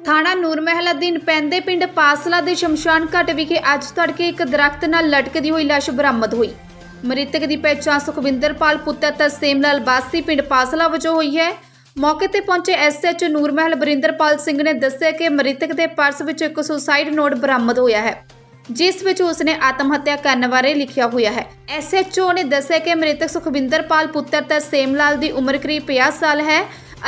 ਥਾਣਾ ਨੂਰ ਮਹਿਲ ਅਧੀਨ ਪੈਂਦੇ ਪਿੰਡ ਪਾਸਲਾ ਦੇ ਸ਼ਮਸ਼ਾਨ ਘਾਟ ਵਿਖੇ ਅੱਜ ਤੜਕੇ ਇੱਕ ਦਰਖਤ ਨਾਲ ਲਟਕਦੀ ਹੋਈ ਲਾਸ਼ ਬਰਾਮਦ ਹੋਈ। ਮ੍ਰਿਤਕ ਦੀ ਪਹਿਚਾਣ ਸੁਖਵਿੰਦਰਪਾਲ ਪੁੱਤਰ ਤਰਸੇਮ ਲਾਲ ਬਾਸੀ ਪਿੰਡ ਪਾਸਲਾ ਵਜੋਂ ਹੋਈ ਹੈ। ਮੌਕੇ ਤੇ ਪਹੁੰਚੇ ਐਸਐਚ ਨੂਰਮਹਿਲ ਬਰਿੰਦਰਪਾਲ ਸਿੰਘ ਨੇ ਦੱਸਿਆ ਕਿ ਮ੍ਰਿਤਕ ਦੇ ਪਰਸ ਵਿੱਚ ਇੱਕ ਸੁਸਾਈਡ ਨੋਟ ਬਰਾਮਦ ਹੋਇਆ ਹੈ, ਜਿਸ ਵਿੱਚ ਉਸਨੇ ਆਤਮ ਹੱਤਿਆ ਕਰਨ ਬਾਰੇ ਲਿਖਿਆ ਹੋਇਆ ਹੈ। ਐਸਐਚਓ ਨੇ ਦੱਸਿਆ ਕਿ ਮ੍ਰਿਤਕ ਸੁਖਵਿੰਦਰਪਾਲ ਪੁੱਤਰ ਤਰਸੇਮ ਲਾਲ ਦੀ ਉਮਰ ਕਰੀਬ 50 ਸਾਲ ਹੈ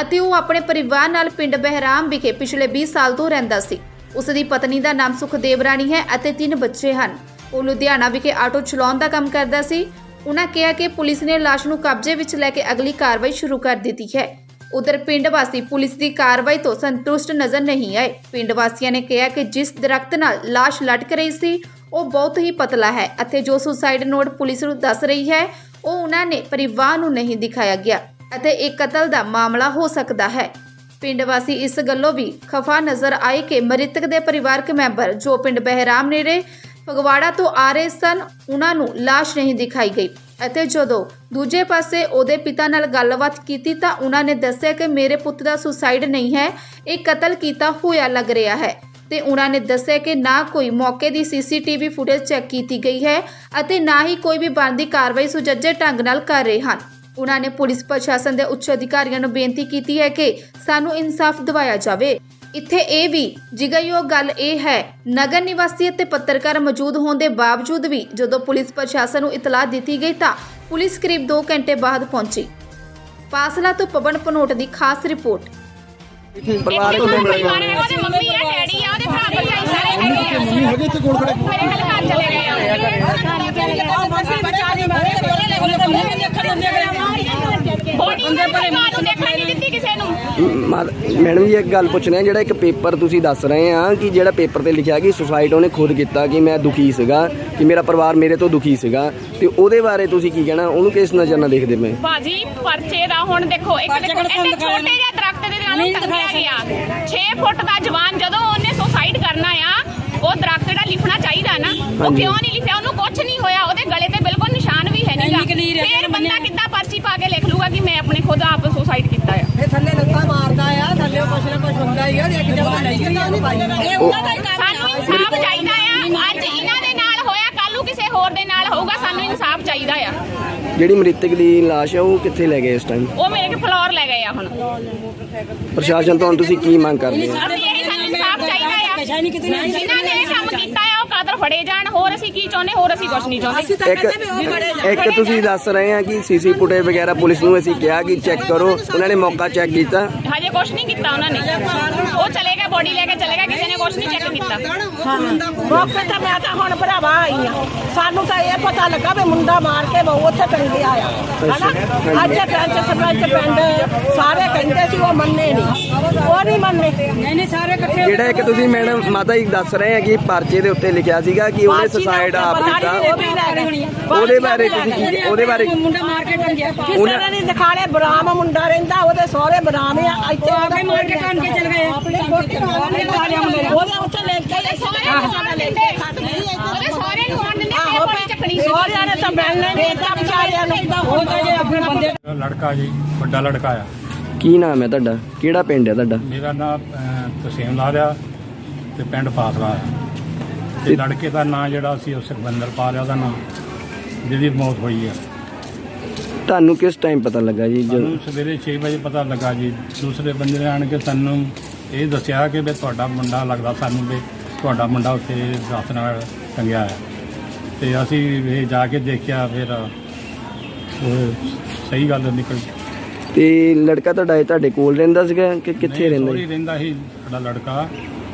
ਅਤੇ ਉਹ ਆਪਣੇ ਪਰਿਵਾਰ ਨਾਲ ਪਿੰਡ ਬਹਿਰਾਮ ਵਿਖੇ ਪਿਛਲੇ 20 ਸਾਲ ਤੋਂ ਰਹਿੰਦਾ ਸੀ। ਉਸ ਦੀ ਪਤਨੀ ਦਾ ਨਾਮ ਸੁਖਦੇਵ ਰਾਣੀ ਹੈ ਅਤੇ ਤਿੰਨ ਬੱਚੇ ਹਨ। ਉਹ ਲੁਧਿਆਣਾ ਵਿਖੇ ਆਟੋ ਚਲਾਉਣ ਦਾ ਕੰਮ ਕਰਦਾ ਸੀ। ਉਹਨਾਂ ਕਿਹਾ ਕਿ ਪੁਲਿਸ ਨੇ ਲਾਸ਼ ਨੂੰ ਕਬਜ਼ੇ ਵਿੱਚ ਲੈ ਕੇ ਅਗਲੀ ਕਾਰਵਾਈ ਸ਼ੁਰੂ ਕਰ ਦਿੱਤੀ ਹੈ। ਉਧਰ ਪਿੰਡ ਵਾਸੀ ਪੁਲਿਸ ਦੀ ਕਾਰਵਾਈ ਤੋਂ ਸੰਤੁਸ਼ਟ ਨਜ਼ਰ ਨਹੀਂ ਆਏ। ਪਿੰਡ ਵਾਸੀਆਂ ਨੇ ਕਿਹਾ ਕਿ ਜਿਸ ਦਰਖਤ ਨਾਲ ਲਾਸ਼ ਲਟਕ ਰਹੀ ਸੀ, ਉਹ ਬਹੁਤ ਹੀ ਪਤਲਾ ਹੈ ਅਤੇ ਜੋ ਸੁਸਾਈਡ ਨੋਟ ਪੁਲਿਸ ਨੂੰ ਦੱਸ ਰਹੀ ਹੈ, ਉਹ ਉਹਨਾਂ ਨੇ ਪਰਿਵਾਰ ਨੂੰ ਨਹੀਂ ਦਿਖਾਇਆ ਗਿਆ। ਅਤੇ ਇਹ ਕਤਲ ਦਾ ਮਾਮਲਾ ਹੋ ਸਕਦਾ ਹੈ। ਪਿੰਡ ਵਾਸੀ ਇਸ ਗੱਲੋਂ ਵੀ ਖਫਾ ਨਜ਼ਰ ਆਏ ਕਿ ਮ੍ਰਿਤਕ ਦੇ ਪਰਿਵਾਰਕ ਮੈਂਬਰ ਜੋ ਪਿੰਡ ਬਹਿਰਾਮ ਨੇੜੇ ਫਗਵਾੜਾ ਤੋਂ ਆ ਰਹੇ ਸਨ, ਉਹਨਾਂ ਨੂੰ ਲਾਸ਼ ਨਹੀਂ ਦਿਖਾਈ ਗਈ। ਅਤੇ ਜਦੋਂ ਦੂਜੇ ਪਾਸੇ ਉਹਦੇ ਪਿਤਾ ਨਾਲ ਗੱਲਬਾਤ ਕੀਤੀ ਤਾਂ ਉਹਨਾਂ ਨੇ ਦੱਸਿਆ ਕਿ ਮੇਰੇ ਪੁੱਤ ਦਾ ਸੁਸਾਈਡ ਨਹੀਂ ਹੈ, ਇਹ ਕਤਲ ਕੀਤਾ ਹੋਇਆ ਲੱਗ ਰਿਹਾ ਹੈ। ਤੇ ਉਹਨਾਂ ਨੇ ਦੱਸਿਆ ਕਿ ਨਾ ਕੋਈ ਮੌਕੇ ਦੀ ਸੀਸੀਟੀਵੀ ਫੁਟੇਜ ਚੈੱਕ ਕੀਤੀ ਗਈ ਹੈ ਅਤੇ ਨਾ ਹੀ ਕੋਈ ਵੀ ਬਣਦੀ ਕਾਰਵਾਈ ਸੁਜੱਜੇ ਢੰਗ ਨਾਲ ਕਰ ਰਹੇ ਹਨ। ਉਹਨਾਂ ਨੇ ਪੁਲਿਸ ਪ੍ਰਸ਼ਾਸਨ ਦੇ ਉੱਚ ਅਧਿਕਾਰੀਆਂ ਨੂੰ ਬੇਨਤੀ ਕੀਤੀ ਹੈ ਕਿ ਸਾਨੂੰ ਇਨਸਾਫ ਦਿਵਾਇਆ ਜਾਵੇ। ਇੱਥੇ ਇਹ ਵੀ ਜਿਗਰਯੋਗ ਗੱਲ ਇਹ ਹੈ ਨਗਰ ਨਿਵਾਸੀ ਅਤੇ ਪੱਤਰਕਾਰ ਮੌਜੂਦ ਹੋਣ ਦੇ ਬਾਵਜੂਦ ਵੀ ਜਦੋਂ ਪੁਲਿਸ ਪ੍ਰਸ਼ਾਸਨ ਨੂੰ ਇਤਲਾਹ ਦਿੱਤੀ ਗਈ ਤਾਂ ਪੁਲਿਸ ਕਰੀਬ 2 ਘੰਟੇ ਬਾਅਦ ਪਹੁੰਚੀ। ਪਾਸਲਾ ਤੋਂ ਪਵਨ ਪਨੋਟ ਦੀ ਖਾਸ ਰਿਪੋਰਟ। ਪਰਿਵਾਰ ਇੱਕ ਪਰਿਵਾਰ ਹੈ ਉਹਦੇ ਮੰਮੀ ਹੈ ਡੈਡੀ ਆ ਉਹਦੇ ਭਰਾ ਭਰਜਾਈ ਸਾਰੇ ਹੈਗੇ ਆ। ਮੰਮੀ ਹੈਗੇ ਇੱਥੇ ਕੋਲ ਖੜੇ ਮੇਰੇ ਨਾਲ ਘਰ ਚਲੇ ਗਏ। ਦੇ ਨੂੰ ਦਿੱਤੀ ਕਿਸੇ ਨੂੰ? ਮੈਡਮ ਜੀ ਇੱਕ ਗੱਲ ਪੁੱਛਣੀ ਆ ਜਿਹੜਾ ਇੱਕ ਪੇਪਰ ਤੁਸੀਂ ਦੱਸ ਰਹੇ ਆ ਕਿ ਜਿਹੜਾ ਪੇਪਰ ਤੇ ਲਿਖਿਆ ਕਿ ਸੁਸਾਈਡ ਉਹਨੇ ਖੁਦ ਕੀਤਾ ਕਿ ਮੈਂ ਦੁਖੀ ਸੀਗਾ ਕਿ ਮੇਰਾ ਪਰਿਵਾਰ ਮੇਰੇ ਤੋਂ ਦੁਖੀ ਸੀਗਾ ਤੇ ਉਹਦੇ ਬਾਰੇ ਤੁਸੀਂ ਕੀ ਕਹਿਣਾ? ਉਹਨੂੰ ਕਿਸ ਨਜ਼ਰ ਨਾਲ ਦੇਖਦੇ ਪਏ? ਬਾਜੀ ਪਰਚੇ ਦਾ ਹੁਣ ਦੇਖੋ ਇੱਕ ਦੇਖੋ ਇੰਨੇ ਛੋਟੇ ਜਿਹੇ ਦਰਖਤ ਦੇ ਨਾਲ ਟੰਗਿਆ ਗਿਆ। 6 ਫੁੱਟ ਦਾ ਜਵਾਨ ਜਦੋਂ ਉਹਨੇ ਸੁਸਾਈਡ ਕਰਨਾ ਆ ਉਹ ਦਰਖਤ ਜਿਹੜਾ ਲਿਖਣਾ ਚਾਹੀਦਾ ਨਾ ਉਹ। ਕਿਉਂ ਨਹੀਂ ਲਿਖਿਆ? ਉਹਨੂੰ ਕੁਝ ਨਹੀਂ ਹੋਇਆ। ਉਹਦੇ ਗਲੇ ਤੇ ਬਿਲਕੁਲ ਨਿਸ਼ਾਨ ਵੀ ਹੈ ਨਹੀਂਗਾ ਫਿਰ ਬੰਦਾ ਕਿੱਦਾਂ ਪਰਚੀ ਪਾ ਕੇ ਲਿਖ ਲੂਗਾ ਕਿ ਮੈਂ ਆਪਣੇ ਖੁਦ ਆਪ ਸੁਸਾਈਡ ਕੀਤਾ ਆ। ਇਹ ਥੱਲੇ ਲੱਤਾਂ ਮਾਰਦਾ ਆ ਥੱਲੇ ਕੁਛ ਨਾ ਕੁਛ ਹੁੰਦਾ ਹੀ ਆ ਇੱਕ ਜਗ੍ਹਾ ਨਹੀਂ ਕਿਤਾ ਨਹੀਂ ਪਾਈ ਇਹ ਉਹਨਾਂ ਦਾ ਹੀ ਸਾਨੂੰ ਇਨਸਾਫ ਚਾਹੀਦਾ ਆ। ਅੱਜ ਇਹਨਾਂ ਦੇ ਨਾਲ ਹੋਇਆ ਕੱਲ ਨੂੰ ਕਿਸੇ ਹੋਰ ਦੇ ਨਾਲ ਹੋਊਗਾ ਸਾਨੂੰ ਇਨਸਾਫ ਚਾਹੀਦਾ ਆ। ਜਿਹੜੀ ਮ੍ਰਿਤਕ ਦੀ ਲਾਸ਼ ਆ ਉਹ ਕਿੱਥੇ ਲੈ ਗਏ ਇਸ ਟਾਈਮ ਉਹ ਮੇਰੇ ਕੇ ਫਲੋਰ ਲੈ ਗਏ ਆ ਹੁਣ। ਪ੍ਰਸ਼ਾਸਨ ਤੋਂ ਹੁਣ ਤੁਸੀਂ ਕੀ ਮੰਗ ਕਰਦੇ ਆ ਅਸੀਂ ਇਹ ਸਾਨੂੰ ਇਨਸਾਫ ਚਾਹੀਦਾ ਆ। ਜਿਨ੍ਹਾਂ ਨੇ ਇਹ ਕੰਮ ਕੀਤਾ ਫੜੇ ਜਾਣ ਹੋਰ ਅਸੀਂ ਕੀ ਚਾਹੁੰਦੇ ਹੋਰ ਅਸੀਂ ਕੁਝ ਨਹੀਂ ਚਾਹੁੰਦੇ। ਇੱਕ ਇੱਕ ਤੁਸੀਂ ਦੱਸ ਰਹੇ ਆ ਕਿ ਸੀਸੀ ਫੁਟੇਜ ਵਗੈਰਾ ਪੁਲਿਸ ਨੂੰ ਅਸੀਂ ਕਿਹਾ ਕਿ ਚੈੱਕ ਕਰੋ। ਉਹਨਾਂ ਨੇ ਮੌਕਾ ਚੈੱਕ ਕੀਤਾ। ਹਜੇ ਕੁਝ ਨਹੀਂ ਕੀਤਾ ਉਹਨਾਂ ਨੇ। ਉਹ ਚਲੇ ਗਏ ਬੋਡੀ ਲੈ ਕੇ ਚਲੇ ਗਏ ਕਿਸੇ ਨੇ ਕੁਝ ਨਹੀਂ ਚੈੱਕ ਕੀਤਾ। ਮੌਕੇ ਤੇ ਮੈਂ ਤਾਂ ਹੁਣ ਭਰਾਵਾ ਆਈ ਆ। ਸਾਨੂੰ ਤਾਂ ਇਹ ਪਤਾ ਲੱਗਾ ਵੀ ਮੁੰਡਾ ਮਾਰ ਕੇ ਬਹੁ ਉੱਥੇ ਟੰਗਿਆ ਆ ਹਨਾ? ਅੱਜ ਪੰਚ ਸਰਪੰਚ ਪਿੰਡ ਸਾਰੇ ਕਹਿੰਦੇ ਸੀ ਉਹ ਮੰਨੇ ਨਹੀਂ ਉਹ ਨਹੀਂ ਮੰਨੇ। ਨਹੀਂ ਨਹੀਂ ਸਾਰੇ ਇਕੱਠੇ ਜਿਹੜਾ ਇੱਕ ਤੁਸੀਂ ਮੈਡਮ ਮਾਤਾ ਜੀ ਦੱਸ ਰਹੇ ਆ ਕਿ ਪਰਚੇ ਦੇ ਉੱਤੇ ਲਿਖਿਆ ਸੀਗਾ ਕਿ ਉਹਨੇ ਸੁਸਾਈਡ ਆਪ ਕੀਤਾ। ਉਹਦੇ ਬਾਰੇ ਤੁਸੀਂ ਕੀ ਉਹਦੇ ਬਾਰੇ ਮੁੰਡਾ ਮਾਰ ਕੇ ਟੰਗਿਆ ਕਿਸੇ ਉਹਨਾਂ- ਨੇ ਨਹੀਂ ਦਿਖਾਲੇ ਬਰਾਮ ਮੁੰਡਾ ਰਹਿੰਦਾ ਉਹਦੇ ਸਹੁਰੇ ਬਰਾਮ ਆ ਇੱਥੇ ਆ ਕੇ ਮਾਰ ਕੇ ਟੰਗ ਕੇ ਚਲ ਗਏ। ਆਪਣੇ ਕੋਲ ਉਹਦੇ ਉੱਥੇ ਲੈ ਕੇ ਉਹਦੇ ਸਹੁਰੇ ਨੂੰ ਦਿੰਦੇ ਤੇ ਬੋਡੀ ਚੱਕਣੀ ਸਹੁਰਿਆਂ ਨੇ ਤਾਂ ਮਿਲਣੇ ਨਹੀਂ ਤਾਂ ਵਿਚਾਰਿਆਂ ਨੂੰ ਤਾਂ ਜੇ ਆਪਣੇ ਬੰਦੇ ਲੜਕਾ ਜੀ ਵੱਡਾ ਲੜਕਾ ਆ। ਕੀ ਨਾਮ ਹੈ ਤੁਹਾਡਾ? ਕਿਹੜਾ ਪਿੰਡ ਹੈ ਤੁਹਾਡਾ? ਮੇਰਾ ਨਾਮ ਤਸੀਮ ਲਾਰਿਆ ਤੇ ਪਿੰਡ ਫਾਸਲਾ ਆ। ਤੇ ਲੜਕੇ ਦਾ ਨਾਂ ਜਿਹੜਾ ਸੀ ਉਹ ਸੁਖਵਿੰਦਰ ਪਾਲ ਆ ਉਹਦਾ ਨਾਂ ਜਿਹਦੀ ਮੌਤ ਹੋਈ ਆ। ਤੁਹਾਨੂੰ ਕਿਸ ਟਾਈਮ ਪਤਾ ਲੱਗਾ ਜੀ? ਜਦੋਂ ਸਾਨੂੰ ਸਵੇਰੇ 6 ਵਜੇ ਪਤਾ ਲੱਗਾ ਜੀ। ਦੂਸਰੇ ਬੰਦੇ ਨੇ ਆਣ ਕੇ ਸਾਨੂੰ ਇਹ ਦੱਸਿਆ ਕਿ ਵੀ ਤੁਹਾਡਾ ਮੁੰਡਾ ਲੱਗਦਾ ਸਾਨੂੰ ਵੀ ਤੁਹਾਡਾ ਮੁੰਡਾ ਉੱਥੇ ਦਸ ਨਾਲ ਟੰਗਿਆ ਆ ਤੇ ਅਸੀਂ ਇਹ ਜਾ ਕੇ ਦੇਖਿਆ ਫਿਰ ਉਹ ਸਹੀ ਗੱਲ ਨਿਕਲ ਤੇ ਲੜਕਾ ਤੁਹਾਡਾ ਇਹ ਤੁਹਾਡੇ ਕੋਲ ਰਹਿੰਦਾ ਸੀਗਾ ਕਿ ਕਿੱਥੇ ਰਹਿੰਦਾ ਸੀ? ਰਹਿੰਦਾ ਸੀ ਸਾਡਾ ਲੜਕਾ।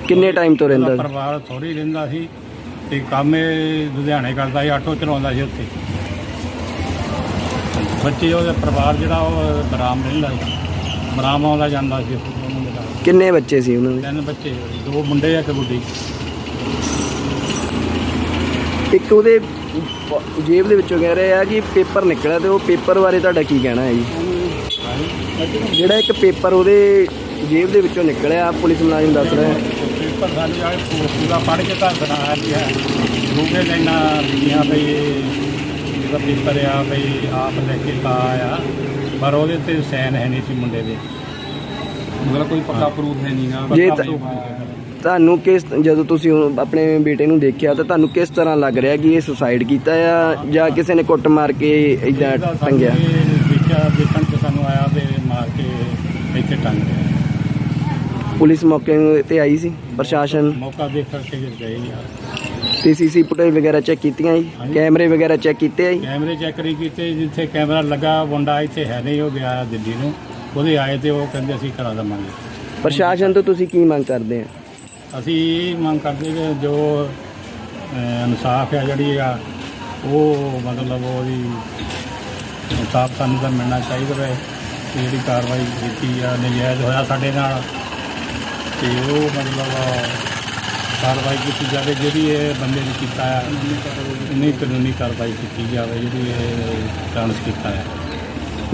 ਕਿੰਨੇ ਟਾਈਮ ਤੋਂ ਰਹਿੰਦਾ ਉਹਦਾ ਸੀ? ਪਰਿਵਾਰ ਥੋੜੀ ਰਹਿੰਦਾ ਸੀ ਤੇ ਕੰਮ ਇਹ ਲੁਧਿਆਣੇ ਕਰਦਾ ਸੀ ਆਟੋ ਚਲਾਉਂਦਾ ਸੀ ਉੱਥੇ। ਬੱਚੇ ਉਹਦਾ ਪਰਿਵਾਰ ਜਿਹੜਾ ਉਹ ਬਰਾਮ ਰਹਿੰਦਾ ਸੀ ਬਰਾਮ ਆਉਂਦਾ ਜਾਂਦਾ ਸੀ ਉੱਥੇ ਦੋਨੋਂ ਦੇ ਨਾਲ। ਕਿੰਨੇ ਬੱਚੇ ਸੀ ਉਹਨਾਂ ਦੇ? ਤਿੰਨ ਬੱਚੇ ਦੋ ਮੁੰਡੇ ਆ ਇੱਕ ਗੁੱਡੀ। ਇੱਕ ਉਹਦੇ ਪ- ਜੇਬ ਦੇ ਵਿੱਚੋਂ ਕਹਿ ਰਹੇ ਆ ਕਿ ਪੇਪਰ ਨਿਕਲਿਆ ਤੇ ਉਹ ਪੇਪਰ ਬਾਰੇ ਤੁਹਾਡਾ ਕੀ ਕਹਿਣਾ ਹੈ ਜੀ? ਜਿਹੜਾ ਇੱਕ ਪੇਪਰ ਉਹਦੇ ਜੇਬ ਦੇ ਵਿੱਚੋਂ ਨਿਕਲਿਆ ਪੁਲਿਸ ਮੁਲਾਜ਼ਮ ਦੱਸ ਰਿਹਾ। ਹੈ ਪੇਪਰ ਸਾਨੂੰ ਆ ਪੂਰਾ ਪੜ੍ਹ ਕੇ ਤਾਂ ਸੁਣਾ ਗਿਆ। ਰੂਪੇ ਲੈਣਾ ਲਿਖੀਆਂ ਬਈ ਇਹਦਾ ਪੇਪਰ ਆ ਬਈ ਆਪ ਲੈ ਕੇ ਤਾਂ ਆ ਪਰ ਉਹਦੇ ਤੇ ਸਾਈਨ ਹੈ ਨਹੀਂ ਸੀ ਮੁੰਡੇ ਦੇ। ਮਤਲਬ ਕੋਈ ਪੱਕਾ ਪ੍ਰੂਫ ਹੈ ਨਹੀਂਗਾ ਜੇ ਤਾਂ- ਤੁਹਾਨੂੰ ਕਿਸ ਜਦੋਂ ਤੁਸੀਂ ਆਪਣੇ ਬੇਟੇ ਨੂੰ ਦੇਖਿਆ ਤਾਂ ਤੁਹਾਨੂੰ ਕਿਸ ਤਰ੍ਹਾਂ ਲੱਗ ਰਿਹਾ ਕਿ ਇਹ ਸੁਸਾਈਡ ਕੀਤਾ ਆ ਜਾਂ ਕਿਸੇ ਨੇ ਕੁੱਟ ਮਾਰ ਕੇ ਇਦਾਂ ਟੰਗਿਆ? ਦੇਖਿਆ ਦੇਖਣ ਸਾਨੂੰ ਆਇਆ ਤੇ ਮਾਰ ਕੇ ਇੱਥੇ ਟੰਗ ਰਿਹਾ। ਪੁਲਿਸ ਮੌਕੇ ਤੇ ਆਈ ਸੀ ਪ੍ਰਸ਼ਾਸਨ। ਮੌਕਾ ਦੇਖ ਕਰਕੇ ਗਏ ਯਾਰ ਤੇ ਸੀਸੀ ਫੁਟੇਜ ਵਗੈਰਾ ਚੈੱਕ ਕੀਤੀਆਂ ਜੀ ਹਾਂਜੀ। ਕੈਮਰੇ ਵਗੈਰਾ ਚੈੱਕ ਕੀਤੇ ਆ ਜੀ? ਕੈਮਰੇ ਚੈੱਕ ਕਰੀ ਕੀਤੇ ਜਿੱਥੇ ਕੈਮਰਾ ਲੱਗਾ ਮੁੰਡਾ ਇੱਥੇ ਹੈ ਨਹੀਂ ਉਹ ਗਿਆ ਦਿੱਲੀ ਨੂੰ। ਉਹਦੇ ਆਏ ਤੇ ਉਹ ਕਹਿੰਦੇ ਅਸੀਂ ਕਰਾ ਦੇਵਾਂਗੇ ਪ੍ਰਸ਼ਾਸਨ ਤੋਂ ਤੁਸੀਂ ਕੀ ਮੰਗ ਕਰਦੇ ਆ? ਅਸੀਂ ਇਹ ਮੰਗ ਕਰਦੇ ਕਿ ਜੋ ਅਹ, ਇਨਸਾਫ ਹੈ ਜਿਹੜੀ ਆ ਉਹ ਮਤਲਬ ਉਹਦੀ ਇਨਸਾਫ ਸਾਨੂੰ ਤਾਂ ਮਿਲਣਾ ਚਾਹੀਦਾ ਹੈ। ਜਿਹੜੀ ਕਾਰਵਾਈ ਕੀਤੀ ਆ ਨਜਾਇਜ਼ ਹੋਇਆ ਸਾਡੇ ਨਾਲ ਤੇ ਉਹ ਮਤਲਬ ਕਾਰਵਾਈ ਕੀਤੀ ਜਾਵੇ ਜਿਹੜੀ ਇਹ ਬੰਦੇ ਨੇ ਕੀਤਾ ਹੈ ਇੰਨੀ ਕਾਨੂੰਨੀ ਕਾਰਵਾਈ ਕੀਤੀ ਜਾਵੇ ਜਿਹੜੀ ਇਹ ਡਾਂਸ ਕੀਤਾ ਹੈ।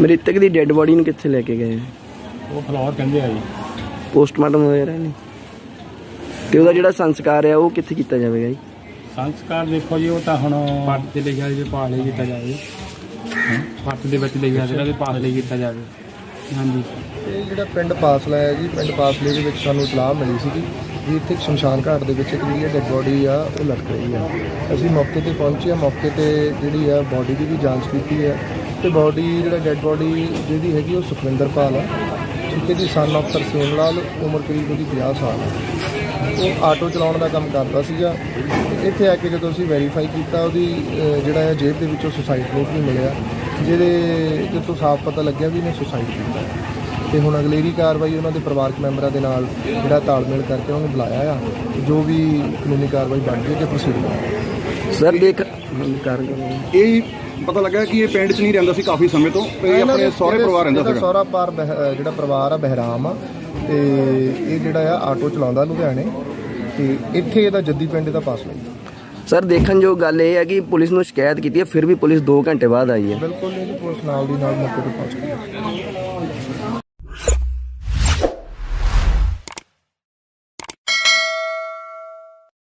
ਮ੍ਰਿਤਕ ਦੀ ਡੈੱਡ ਬੋਡੀ ਨੂੰ ਕਿੱਥੇ ਲੈ ਕੇ ਗਏ? ਉਹ ਫਲੋਰ ਕਹਿੰਦੇ ਆ ਜੀ। ਪੋਸਟਮਾਰਟਮ ਵਗੈਰਾ ਨਹੀਂ? ਤੇ ਉਹਦਾ ਜਿਹੜਾ ਸੰਸਕਾਰ ਆ ਉਹ ਕਿੱਥੇ ਕੀਤਾ ਜਾਵੇਗਾ ਜੀ? ਸੰਸਕਾਰ ਦੇਖੋ ਜੀ ਉਹ ਤਾਂ ਹੁਣ ਪੱਟ ਤੇ ਲਿਖਿਆ ਜੀ ਪਾਸ ਲਈ ਕੀਤਾ ਜਾਵੇ। ਪੱਟ ਦੇ ਵਿੱਚ ਲਿਖਿਆ ਜਿਹੜਾ ਲਈ ਕੀਤਾ ਜਾਵੇ। ਹਾਂਜੀ। ਇਹ ਜਿਹੜਾ ਪਿੰਡ ਪਾਸਲਾ ਹੈ ਜੀ, ਪਿੰਡ ਪਾਸਲੇ ਦੇ ਵਿੱਚ ਸਾਨੂੰ ਇਤਲਾਹ ਮਿਲੀ ਸੀਗੀ ਵੀ ਇੱਥੇ ਇੱਕ ਸ਼ਮਸ਼ਾਨ ਘਾਟ ਦੇ ਵਿੱਚ ਇੱਕ ਜਿਹੜੀ ਡੈਡ ਬੋਡੀ ਆ, ਉਹ ਲਟਕ ਰਹੀ ਆ ਅਸੀਂ ਮੌਕੇ ਤੇ ਪਹੁੰਚੇ ਆ, ਮੌਕੇ ਤੇ ਜਿਹੜੀ ਆ ਬੋਡੀ ਦੀ ਵੀ ਜਾਂਚ ਕੀਤੀ ਹੈ ਤੇ ਬੋਡੀ ਜਿਹੜਾ ਡੈਡ ਬੋਡੀ ਜਿਹਦੀ ਹੈਗੀ ਉਹ ਸੁਖਵਿੰਦਰ ਪਾਲ ਆ, ਠੀਕ ਹੈ ਜੀ ਸਨ ਆਫ ਤਰਸੇਮ ਲਾਲ, ਉਮਰ ਕਰੀਬ ਉਹਦੀ 50 ਸਾਲ ਆ। ਉਹ ਆਟੋ ਚਲਾਉਣ ਦਾ ਕੰਮ ਕਰਦਾ ਸੀਗਾ। ਇੱਥੇ ਆ ਕੇ ਜਦੋਂ ਅਸੀਂ ਵੈਰੀਫਾਈ ਕੀਤਾ, ਉਹਦੀ ਜਿਹੜਾ ਹੈ ਜੇਬ ਦੇ ਵਿੱਚੋਂ ਸੁਸਾਈਡ ਨੋਟ ਵੀ ਮਿਲਿਆ। ਜਿਹਦੇ ਜਿੱਥੋਂ ਸਾਫ਼ ਪਤਾ ਲੱਗਿਆ ਵੀ ਇਹਨੇ ਸੁਸਾਈਡ ਕੀਤਾ। ਤੇ ਹੁਣ ਅਗਲੇਰੀ ਕਾਰਵਾਈ ਉਹਨਾਂ ਦੇ ਪਰਿਵਾਰਕ ਮੈਂਬਰਾਂ ਦੇ ਨਾਲ ਜਿਹੜਾ ਤਾਲਮੇਲ ਕਰਕੇ ਉਹਨਾਂ ਨੂੰ ਬੁਲਾਇਆ ਆ ਤੇ ਜੋ ਵੀ ਕਾਨੂੰਨੀ ਕਾਰਵਾਈ ਬਣਦੀ ਹੈ ਕਿ ਪ੍ਰੋਸੀਡ ਸਰ ਦੇਖ ਕਰ ਇਹ ਪਤਾ ਲੱਗਾ ਕਿ ਇਹ ਪਿੰਡ 'ਚ ਨਹੀਂ ਰਹਿੰਦਾ ਸੀ ਕਾਫੀ ਸਮੇਂ ਤੋਂ ਇਹ ਆਪਣੇ ਸਹੁਰੇ ਪਰਿਵਾਰ ਰਹਿੰਦਾ ਸੀਗਾ। ਸਹੁਰਾ ਅਹ ਜਿਹੜਾ ਪਰਿਵਾਰ ਆ ਬਹਿਰਾਮ ਆ ਤੇ ਇਹ ਜਿਹੜਾ ਆ ਆਟੋ ਚਲਾਉਂਦਾ ਲੁਧਿਆਣੇ ਤੇ ਇੱਥੇ ਇਹਦਾ ਜੱਦੀ ਪਿੰਡ ਦਾ ਪਾਸ ਲਈ ਸਰ, ਦੇਖਣ ਜੋ ਗੱਲ ਇਹ ਹੈ ਕਿ ਪੁਲਿਸ ਨੂੰ ਸ਼ਿਕਾਇਤ ਕੀਤੀ ਹੈ, ਫਿਰ ਵੀ ਪੁਲਿਸ 2 ਘੰਟੇ ਬਾਅਦ ਆਈ ਹੈ। ਬਿਲਕੁਲ ਇਹਦੀ ਪੁਲਿਸ ਨਾਲ ਦੀ ਨਾਲ ਮੌਕੇ ਤੇ ਪਹੁੰਚ ਗਈ